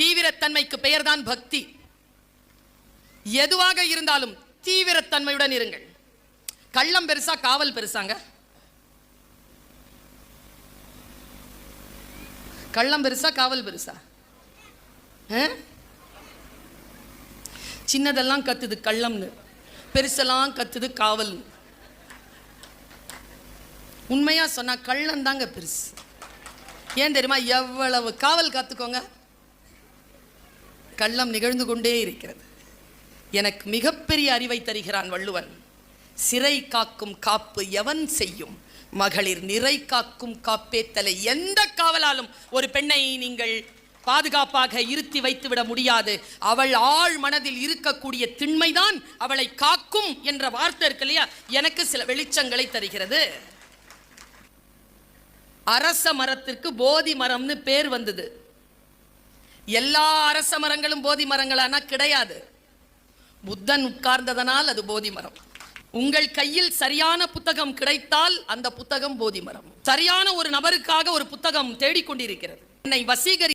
தீவிரத்தன்மைக்கு பெயர்தான் பக்தி. எதுவாக இருந்தாலும் தீவிரத்தன்மையுடன் இருங்கள். கள்ளம் பெருசா காவல் பெருசாங்க? கள்ளம் பெருசா காவல் பெருசா? சின்னதெல்லாம் கத்துது கள்ளம்னு. பெருசெல்லாம் கத்துது காவல் உண்மையா சொன்னா கள்ளம் தாங்க பெருசு. ஏன் தெரியுமா? எவ்வளவு காவல் காத்துக்கோங்க. கள்ளம் நிகழ்ந்து கொண்டே இருக்கிறது. எனக்கு மிகப்பெரிய அறிவை தருகிறான் வள்ளுவன். சிறை காக்கும் காப்பு எவன் செய்யும்? மகளிர் நிறை காக்கும் காப்பே தலை எந்த காவலாலும் ஒரு பெண்ணை நீங்கள் பாதுகாப்பாக இருத்தி வைத்து விட முடியாது. அவள் ஆழ் மனதில் இருக்கக்கூடிய திண்மைதான் அவளை காக்கும் என்ற வார்த்தை இருக்கு இல்லையா? எனக்கு சில வெளிச்சங்களை தருகிறது. அரச மரத்திற்கு போதி மரம்னு பேர் வந்தது. எல்லா அரச மரங்களும் போதி மரங்களானா கிடையாது. புத்தன் உட்கார்ந்ததனால் அது போதி மரம். உங்கள் கையில் சரியான புத்தகம் கிடைத்தால் அந்த புத்தகம் போதி மரம். சரியான ஒரு நபருக்காக ஒரு புத்தகம் தேடிக்கொண்டிருக்கிறது. என்னை வசீகரி